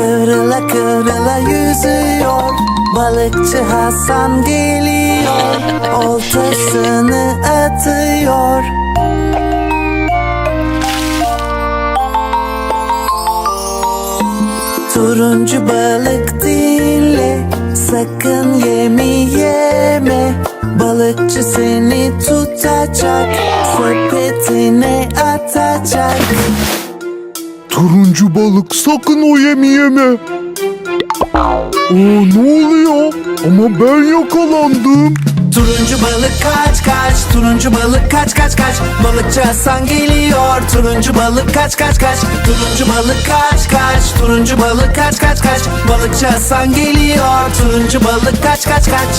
Kıvrıla kıvrıla yüzüyor. Balıkçı Hasan geliyor. Oltasını atıyor. Turuncu balık dinle Sakın yemi yeme. Balıkçı seni tutacak Sepetine atacak Turuncu balık sakın o yemi yeme. Oo ne oluyor? Ama ben yakalandım. Turuncu balık kaç kaç Turuncu balık kaç kaç kaç Balıkçı Hasan geliyor Turuncu balık kaç kaç kaç Turuncu balık kaç kaç Turuncu balık kaç kaç kaç Balıkçı Hasan geliyor Turuncu balık kaç kaç kaç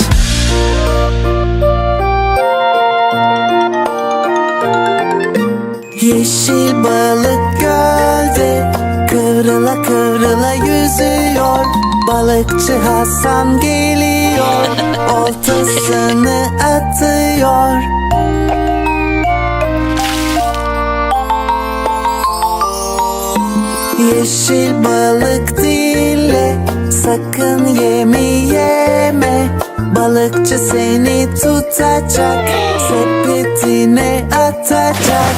Yeşil balık gölde Kıvrıla kıvrıla yüzüyor. Balıkçı Hasan geliyor. Oltasını atıyor. Yeşil balık dinle Sakın yemi yeme Balıkçı seni tutacak Sepetine atacak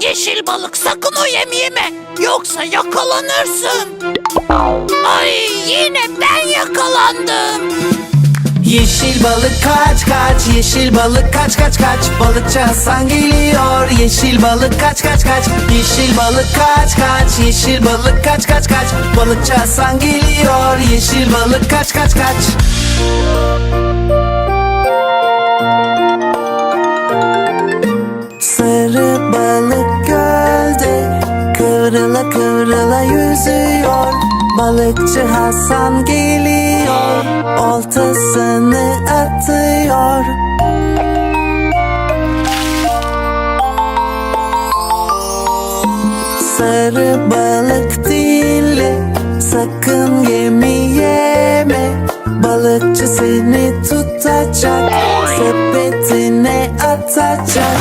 Yeşil balık sakın o yemi. Yoksa yakalanırsın. Ay yine ben yakalandım. Yeşil balık kaç kaç Yeşil balık kaç kaç kaç. Balıkçı Hasan geliyor. Yeşil balık kaç kaç kaç Yeşil balık kaç kaç Yeşil balık kaç kaç kaç. Balıkçı Hasan geliyor. Yeşil balık kaç kaç kaç. Sarı balık gölde Kıvrıla kıvrıla yüzüyor Balıkçı Hasan geliyor Oltasını atıyor. Sarı balık dinle Sakın yemi yeme. Balıkçı seni tutacak Sepetine atacak.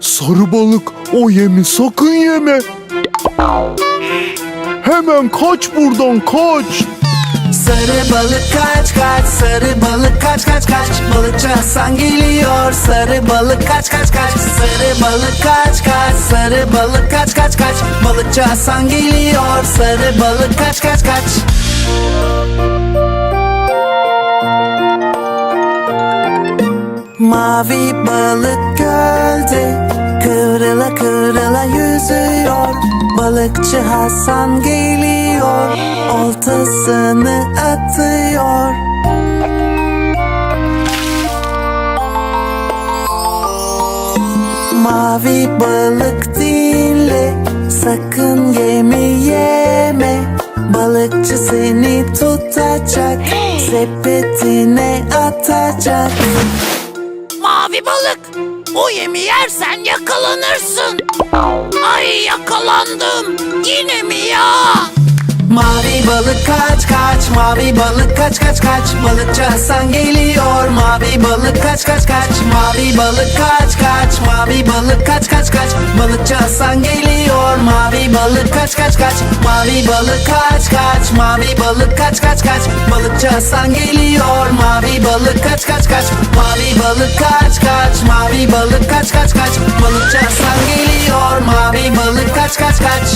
Sarı balık o yemi sakın yeme. Hemen kaç buradan kaç. Sarı balık kaç kaç. Sarı balık kaç kaç kaç. Balıkçı Hasan geliyor. Sarı balık kaç kaç kaç. Sarı balık kaç kaç. Sarı balık kaç kaç kaç. Balıkçı Hasan geliyor. Sarı balık kaç kaç kaç. Mavi balık gölde Kıvrıla kıvrıla yüzüyor Balıkçı Hasan geliyor Oltasını atıyor. Mavi balık dinle Sakın yemi yeme. Balıkçı seni tutacak Sepetine atacak. Mavi balık. O yemi yersen yakalanırsın. Ay yakalandım. Yine mi ya? Mavi balık kaç kaç Mavi balık kaç kaç kaç Balıkçı Hasan geliyor Mavi balık kaç kaç kaç Mavi balık kaç kaç Mavi balık kaç kaç kaç Balıkçı Hasan geliyor Mavi balık kaç kaç kaç Mavi balık kaç kaç Mavi balık kaç kaç kaç Balıkçı Hasan geliyor Mavi balık kaç kaç kaç Mavi balık kaç kaç Mavi balık kaç kaç kaç Balıkçı Hasan geliyor Mavi balık kaç kaç kaç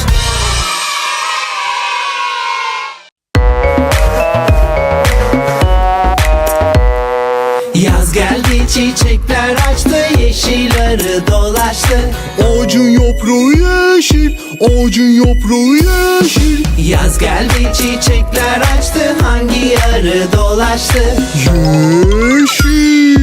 çiçekler açtı Yeşil arı dolaştı Ağacın yaprağı yeşil, ağacın yaprağı yeşil. Yaz geldi çiçekler açtı Hangi arı dolaştı Yeşil.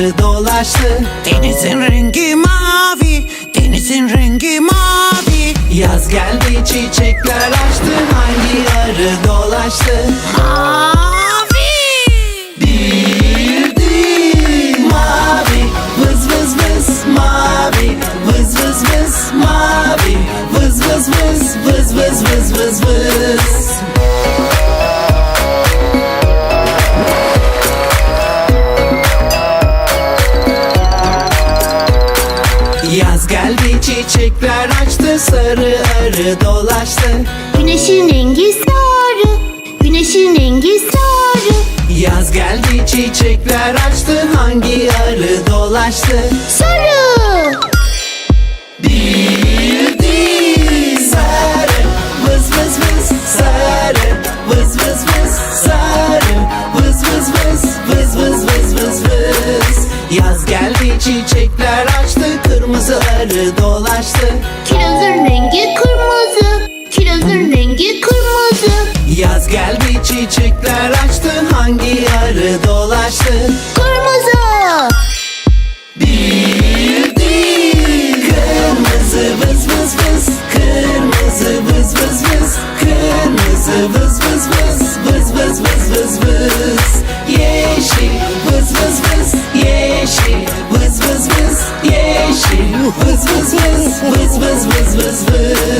Mavi arı dolaştı Denizin rengi mavi, denizin rengi mavi. Yaz geldi çiçekler açtı Hangi arı dolaştı Mavi. Sarı arı dolaştı. Güneşin rengi sarı, güneşin rengi sarı. Yaz geldi çiçekler açtı Hangi arı dolaştı? Sarı, Bir değil Sarı. Vız vız vız Sarı. Vız vız vız Sarı. Vız vız vız Vız vız vız vız vız. Yaz geldi çiçekler açtı Kırmızı arı dolaştı. Kirazın rengi kırmızı, kirazın rengi kırmızı. Yaz geldi çiçekler açtı. Hangi arı dolaştı? Kırmızı, Bir değil. Kırmızı vız vız vız. Kırmızı vız vız vız. Kırmızı vız vız vız. Vız vız vız vız vız. Yeşil vız vız vız. Yeşil vız vız vız Yeşil vız vız vız Vız vız vız vız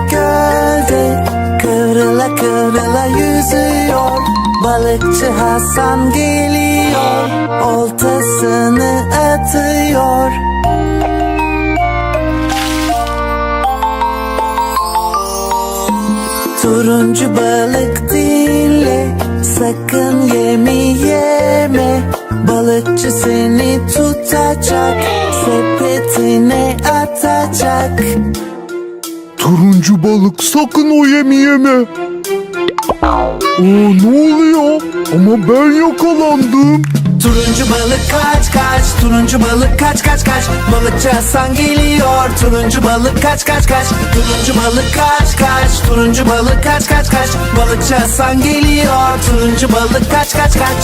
gölde Kıvrıla kıvrıla yüzüyor. Balıkçı Hasan geliyor Oltasını atıyor. Turuncu balık dinle Sakın yemi yeme. Balıkçı seni tutacak Sepetine atacak Turuncu balık sakın o yemi yeme. Aa ne oluyor? Ama ben yakalandım. Turuncu balık kaç kaç Turuncu balık kaç kaç kaç Balıkçı Hasan geliyor Turuncu balık kaç kaç kaç Turuncu balık kaç kaç Turuncu balık kaç kaç kaç Balıkçı Hasan geliyor Turuncu balık kaç kaç kaç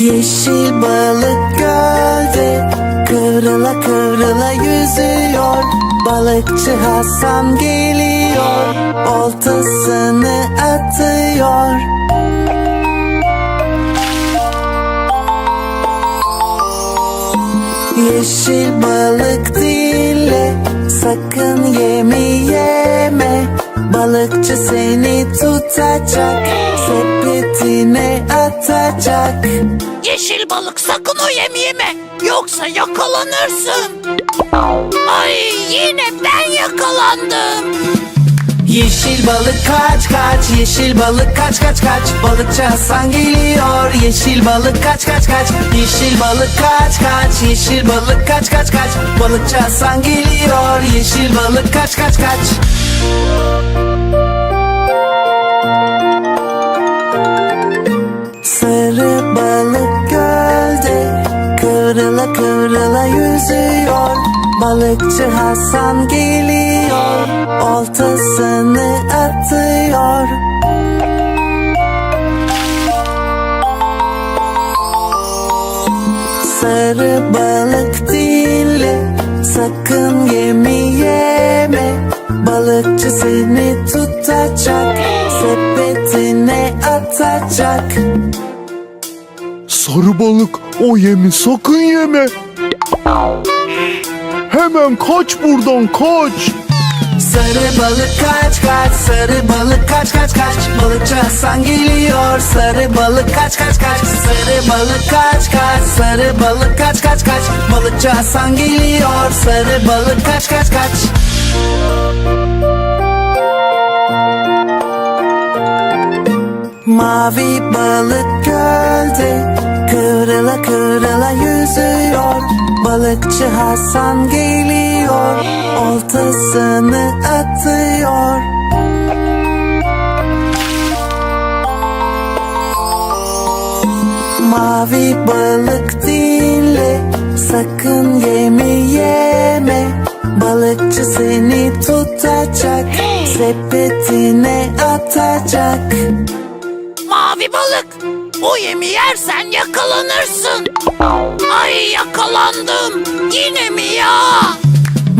Yeşil balık gölde Kıvrıla kıvrıla yüzüyor. Balıkçı Hasan geliyor. Oltasını atıyor. Yeşil balık dinle Sakın yemi yeme Balıkçı seni tutacak. Sepetine atacak Yeşil balık sakın o yemi yeme. Yoksa yakalanırsın. Ay yine ben yakalandım. Yeşil balık kaç kaç Yeşil balık kaç kaç kaç Balıkçı Hasan geliyor Yeşil balık kaç kaç kaç Yeşil balık kaç kaç Yeşil balık kaç kaç kaç Balıkçı Hasan geliyor Yeşil balık kaç kaç kaç yüzüyor Balıkçı Hasan geliyor. Oltasını atıyor. Sarı balık dinle Sakın yemi yeme. Balıkçı seni tutacak Sepetine atacak. Sarı balık o yemi sakın yeme. Hemen kaç buradan kaç. Sarı balık kaç kaç Sarı balık kaç kaç kaç. Balıkçı Hasan geliyor. Sarı balık kaç kaç kaç. Sarı balık kaç kaç Sarı balık kaç kaç kaç. Balıkçı Hasan geliyor. Sarı balık kaç kaç kaç. Mavi balık gölde Kıvrıla kıvrıla yüzüyor Balıkçı Hasan geliyor Oltasını atıyor Mavi balık dinle Sakın yemi yeme Balıkçı seni tutacak Sepetine atacak. O yemi yersen yakalanırsın. Ay yakalandım. Yine mi ya?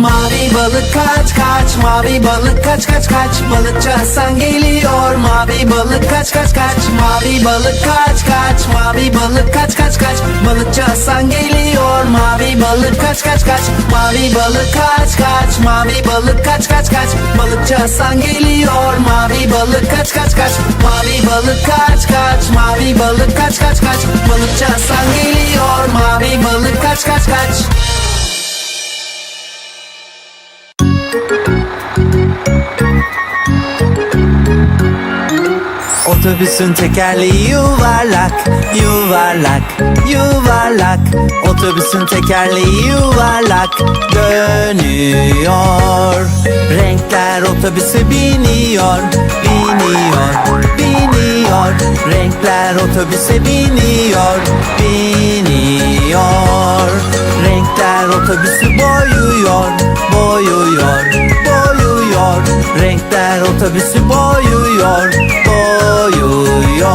Mavi balık kaç kaç Mavi balık kaç kaç kaç Balıkçı Hasan geliyor Mavi balık kaç kaç kaç Mavi balık kaç kaç Mavi balık kaç kaç kaç Balıkçı Hasan geliyor Mavi balık kaç kaç kaç Mavi balık kaç kaç Mavi balık kaç kaç kaç Balıkçı Hasan geliyor Mavi balık kaç kaç kaç Mavi balık kaç kaç Mavi balık kaç kaç kaç Balıkçı Hasan geliyor Mavi balık kaç kaç kaç Otobüsün tekerleği yuvarlak, yuvarlak, yuvarlak. Otobüsün tekerleği yuvarlak dönüyor. Renkler otobüse biniyor, biniyor, biniyor. Renkler otobüse biniyor, biniyor. Renkler otobüsü boyuyor, boyuyor, boyuyor Renkler otobüsü boyuyor, boyuyor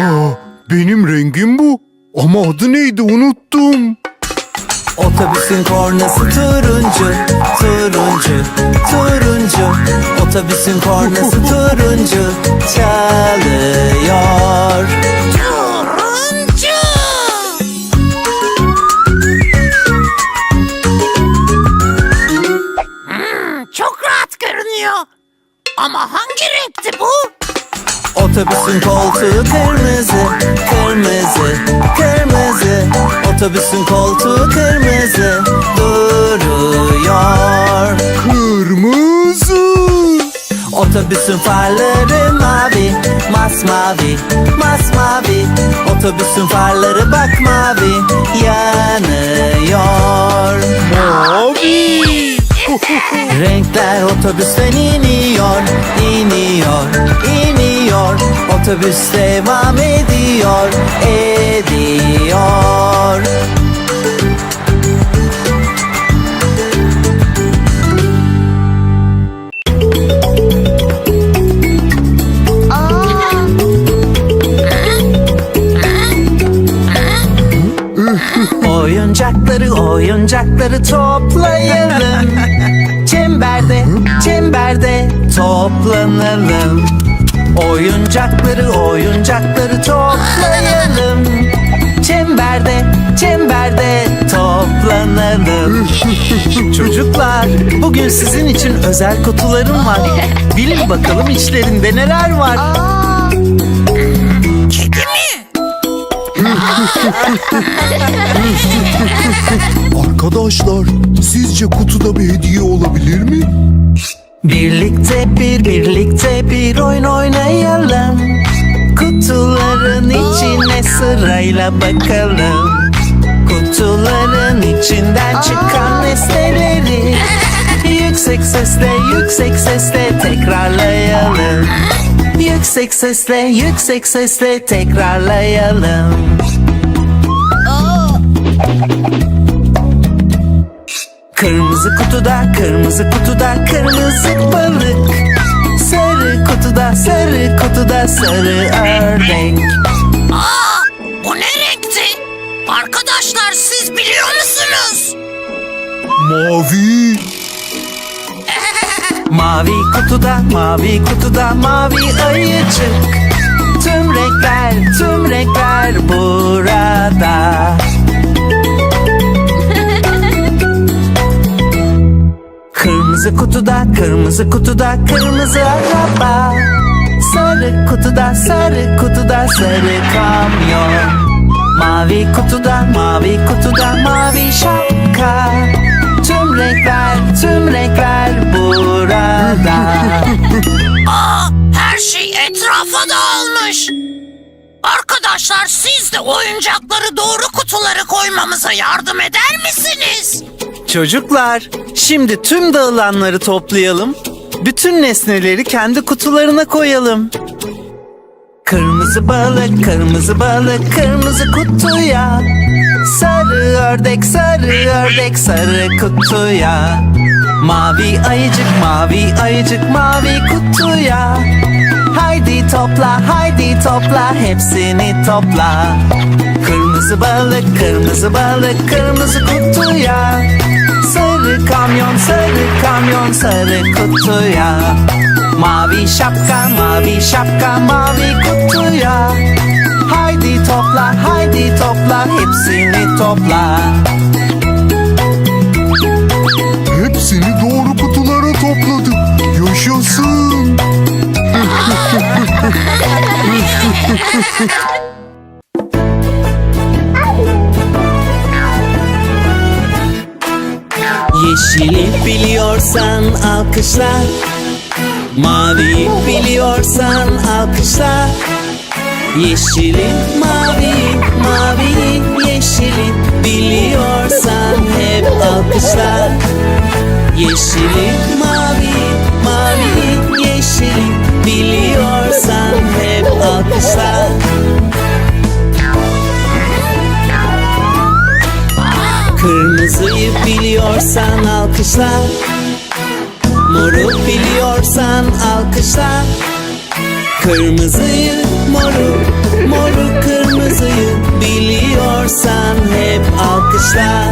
Aa, benim rengim bu. Ama adı neydi unuttum. Otobüsün kornası turuncu, turuncu, turuncu Otobüsün kornası turuncu çalıyor Otobüsün koltuğu kırmızı, kırmızı, kırmızı Otobüsün koltuğu kırmızı duruyor Kırmızı. Otobüsün farları mavi, masmavi, masmavi Otobüsün farları bak mavi, yanıyor Mavi. Renkler otobüsten iniyor, iniyor, iniyor. Otobüs devam ediyor, ediyor Oyuncakları oyuncakları toplayalım Çemberde çemberde toplanalım Çocuklar Bugün sizin için özel kutularım var. Bilin bakalım içlerinde neler var. Kedi? Arkadaşlar sizce kutuda bir hediye olabilir mi? Birlikte bir birlikte bir oyun oynayalım. Kutuların içine sırayla bakalım. Kutuların içinden çıkan nesneleri Yüksek sesle yüksek sesle tekrarlayalım Yüksek sesle yüksek sesle tekrarlayalım Kırmızı kutuda kırmızı kutuda kırmızı balık Sarı kutuda sarı kutuda sarı ördek Aa, bu ne renkti? Arkadaşlar siz biliyor musunuz? Mavi. Mavi kutuda mavi kutuda mavi ayıcık Tüm renkler tüm renkler burada Kırmızı kutuda kırmızı kutuda kırmızı araba Sarı kutuda sarı kutuda sarı kamyon Mavi kutuda mavi kutuda mavi şapka Tüm renkler tüm renkler burada Aa, her şey etrafa dağılmış. Arkadaşlar siz de oyuncakları doğru kutulara koymamıza yardım eder misiniz? Çocuklar, şimdi tüm dağılanları toplayalım. Bütün nesneleri kendi kutularına koyalım. Kırmızı balık, kırmızı balık, kırmızı kutuya. Sarı ördek, sarı ördek, sarı kutuya. Mavi ayıcık, mavi ayıcık, mavi kutuya. Haydi topla, haydi topla, hepsini topla. Kırmızı balık, kırmızı balık, kırmızı kutuya. Sarı kamyon, sarı kamyon, sarı kutuya. Mavi şapka, mavi şapka, mavi kutuya. Haydi topla, haydi topla, hepsini topla. Hepsini doğru kutulara topladık. Yaşasın. Yeşili biliyorsan alkışla Mavi biliyorsan alkışla Yeşili mavi mavi yeşili biliyorsan hep alkışla Yeşili mavi mavi yeşili biliyorsan hep alkışla Kırmızıyı biliyorsan alkışla. Moru biliyorsan alkışla. Kırmızıyı moru moru kırmızıyı biliyorsan hep alkışla.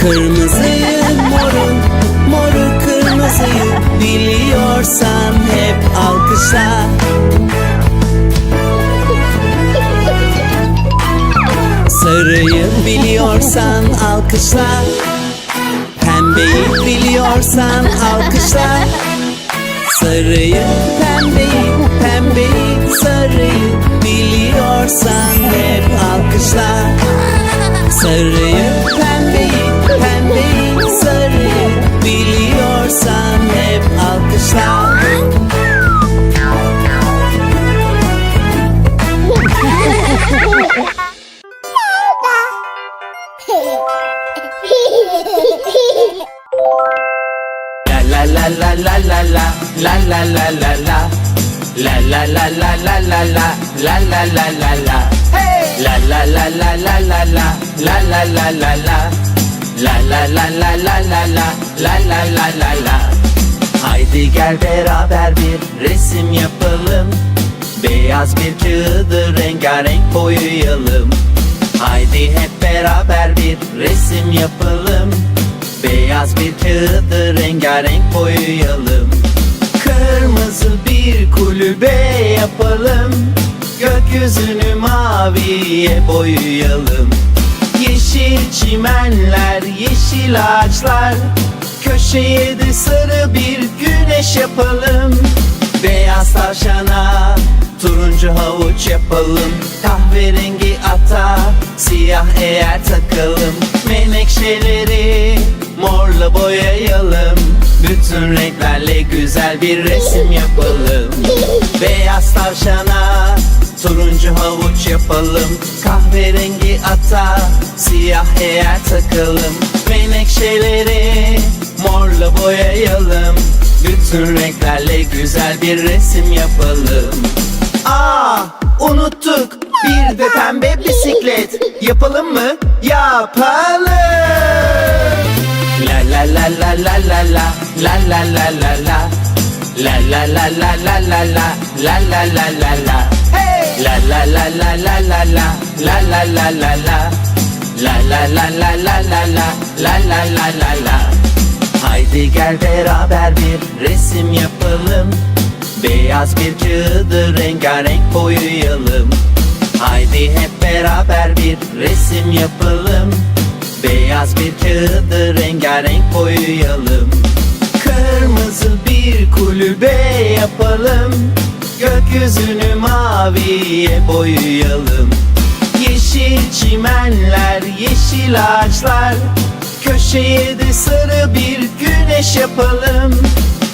Kırmızıyı moru moru kırmızıyı biliyorsan hep alkışla. Sarıyı biliyorsan alkışla. Pembeyi biliyorsan alkışla. Sarıyı, pembeyi, pembeyi, sarıyı biliyorsan hep alkışla. Sarıyı, pembeyi, pembeyi, sarıyı biliyorsan hep alkışla La la la la la la la la la la la La la la la la la la la la la la la La la la la la la la la la la la la La la la la la la la la la la la la Haydi gel beraber bir resim yapalım Beyaz bir kağıdı rengarenk boyayalım Haydi hep beraber bir resim yapalım Beyaz bir kağıdı rengarenk boyayalım Kırmızı bir kulübe yapalım Gökyüzünü maviye boyayalım Yeşil çimenler, yeşil ağaçlar. Köşeye de sarı bir güneş yapalım. Beyaz tavşana turuncu havuç yapalım. Kahverengi ata siyah eğer takalım. Menekşeleri morla boyayalım. Bütün renklerle güzel bir resim yapalım. Beyaz tavşana turuncu havuç yapalım Kahverengi ata siyah eğer takalım Menekşeleri morla boyayalım Bütün renklerle güzel bir resim yapalım Aa unuttuk bir de pembe bisiklet Yapalım mı? Yapalım La la la la la la la La la la la la La la la la la la la La la la la la! La la la la la la la La la la la la La la la la la la la La la la la la Haydi gel beraber bir resim yapalım Beyaz bir kağıdı rengarenk boyayalım Haydi hep beraber bir resim yapalım Beyaz bir kağıdı rengarenk boyayalım Kırmızı bir kulübe yapalım Gökyüzünü maviye boyayalım. Yeşil çimenler, yeşil ağaçlar. Köşeye de sarı bir güneş yapalım.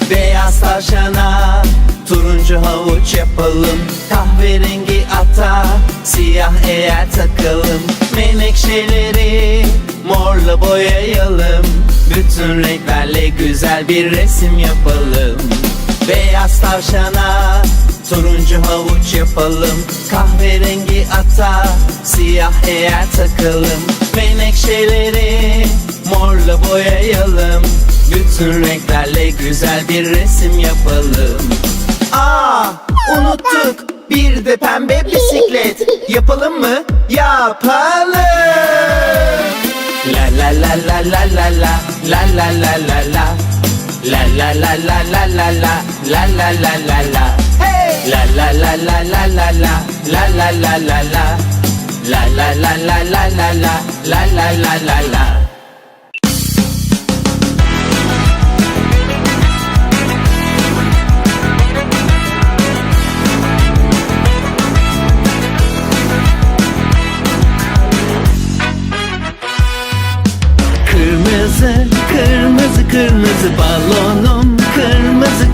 Beyaz tavşana turuncu havuç yapalım. Kahverengi ata siyah eğer takalım. Menekşeleri morla boyayalım. Bütün renklerle güzel bir resim yapalım. Beyaz tavşana turuncu havuç yapalım Kahverengi ata siyah eğer takalım Menekşeleri morla boyayalım Bütün renklerle güzel bir resim yapalım Aa unuttuk bir de pembe bisiklet Yapalım mı? Yapalım La la la la la la la La la la la la La la la la la la la La la la la la! La la la la la la la La la la la la La la la la la la la La la la la la Kırmızı, kırmızı, kırmızı balonum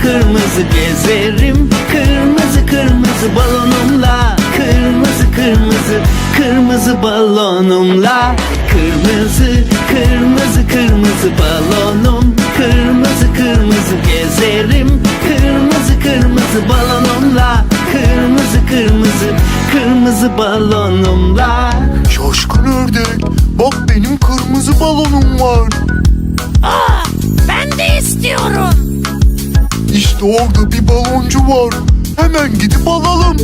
Kırmızı, gezerim Kırmızı, kırmızı balonumla Kırmızı, kırmızı, kırmızı balonumla Kırmızı, kırmızı, kırmızı balonum Kırmızı, kırmızı gezerim Kırmızı, kırmızı balonumla Kırmızı, kırmızı, kırmızı balonumla Şaşkın ördek. Bak benim kırmızı balonum var. Aa, ben de istiyorum. Orada bir baloncu var. Hemen gidip alalım.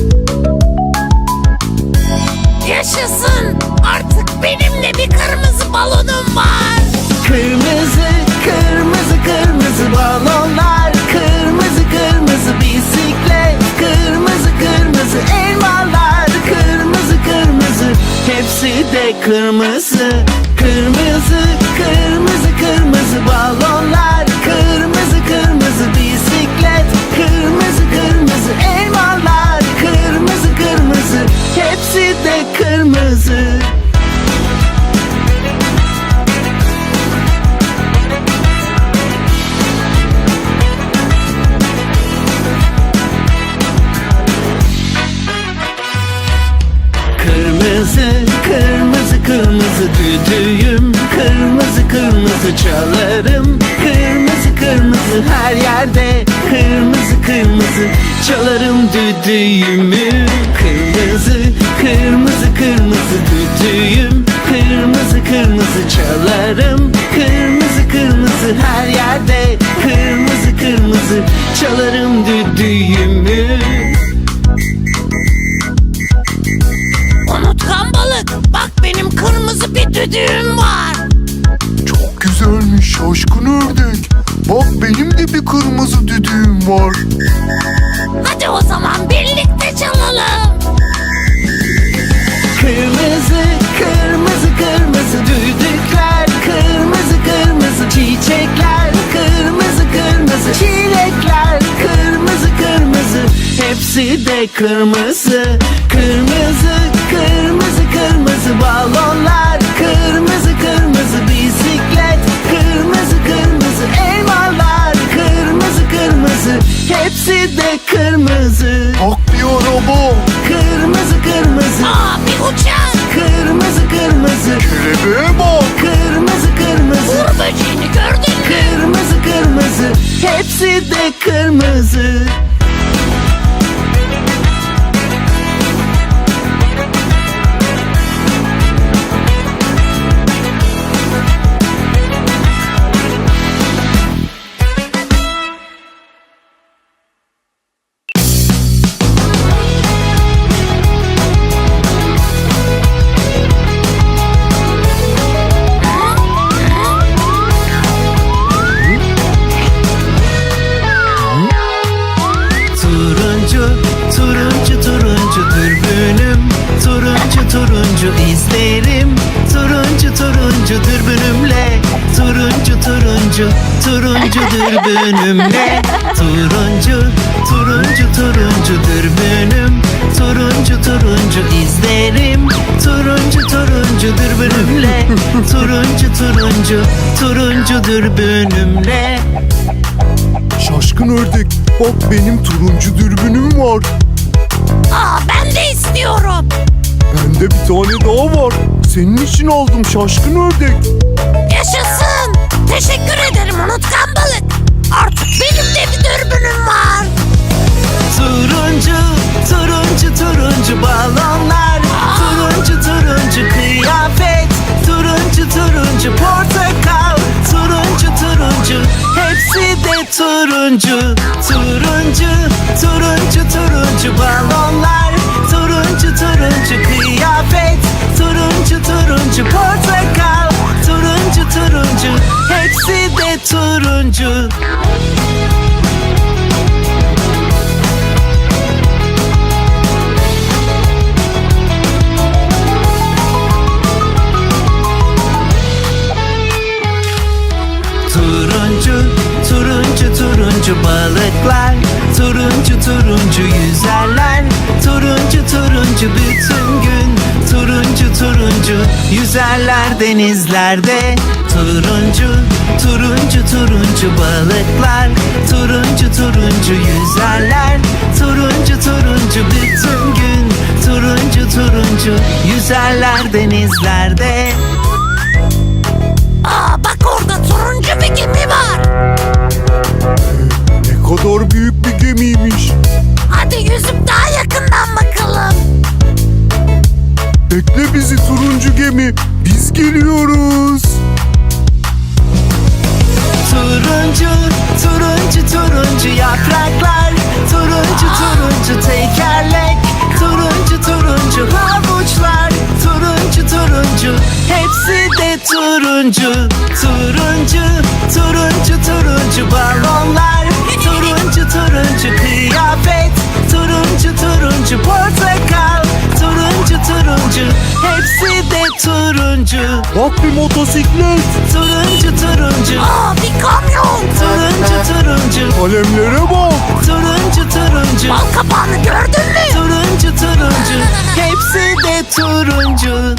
Yaşasın. Artık benim de bir kırmızı balonum var. Kırmızı, kırmızı, kırmızı balonlar Kırmızı, kırmızı bisiklet Kırmızı, kırmızı elmalar Kırmızı, kırmızı hepsi de kırmızı Kırmızı, kırmızı, kırmızı balonlar kırmızı. Kırmızı, kırmızı, kırmızı düdüğüm Kırmızı, kırmızı çalarım. Kırmızı, kırmızı her yerde. Kırmızı, kırmızı çalarım düdüğümü Kırmızı, kırmızı, kırmızı düdüğüm Kırmızı, kırmızı çalarım Kırmızı, kırmızı her yerde Kırmızı, kırmızı çalarım düdüğümü Unutkan balık. Bak benim kırmızı bir düdüğüm var. Çok güzelmiş şaşkın ördek. Bak benim de bir kırmızı düdüğüm var. Kırmızı, kırmızı, kırmızı düdükler Kırmızı, kırmızı çiçekler Kırmızı, kırmızı çilekler Kırmızı, kırmızı Hepsi de kırmızı. Kırmızı, kırmızı, kırmızı balonlar Kırmızı hepsi de kırmızı Bak bir araba. Kırmızı, kırmızı, Aa bir uçak. kırmızı, kırmızı Kelebeğe bak. Kırmızı, kırmızı Uğur böceğini gördün mü? Kırmızı kırmızı hepsi de kırmızı turuncu dürbünümle Turuncu, turuncu, turuncu dürbünümle Şaşkın ördek. Bak benim turuncu dürbünüm var. Aa ben de istiyorum. Bende bir tane daha var. Senin için aldım şaşkın ördek. Yaşasın. Teşekkür ederim unutkan balık. Artık benim de bir dürbünüm var. Turuncu, turuncu, turuncu balonlar Turuncu, turuncu kıyafet Turuncu, portakal Turuncu, turuncu. Hepsi de turuncu Turuncu, turuncu, turuncu. Balonlar Turuncu, turuncu. Kıyafet Turuncu, turuncu. Portakal Turuncu, turuncu. Hepsi de Turuncu, turuncu balıklar Turuncu, turuncu yüzerler Turuncu, turuncu bütün gün Turuncu, turuncu yüzerler denizlerde. Turuncu, turuncu, turuncu balıklar Turuncu, turuncu yüzerler Turuncu, turuncu bütün gün Turuncu, turuncu yüzerler denizlerde. Aa bak orada turuncu bir gemi kadar büyük bir gemiymiş. Hadi yüzüp daha yakından bakalım. Bekle bizi turuncu gemi. Biz geliyoruz. Turuncu, turuncu, turuncu yapraklar Turuncu, turuncu tekerlek Turuncu, turuncu havuçlar Turuncu, turuncu hepsi de turuncu Turuncu, turuncu, turuncu balonlar Turuncu, turuncu kıyafet Turuncu, turuncu portakal Turuncu, turuncu hepsi de turuncu Bak bir motosiklet. Turuncu, turuncu Aa bir kamyon. Turuncu turuncu Kalemlere bak. Turuncu turuncu Bal kapağını gördün mü? Turuncu turuncu Hepsi de turuncu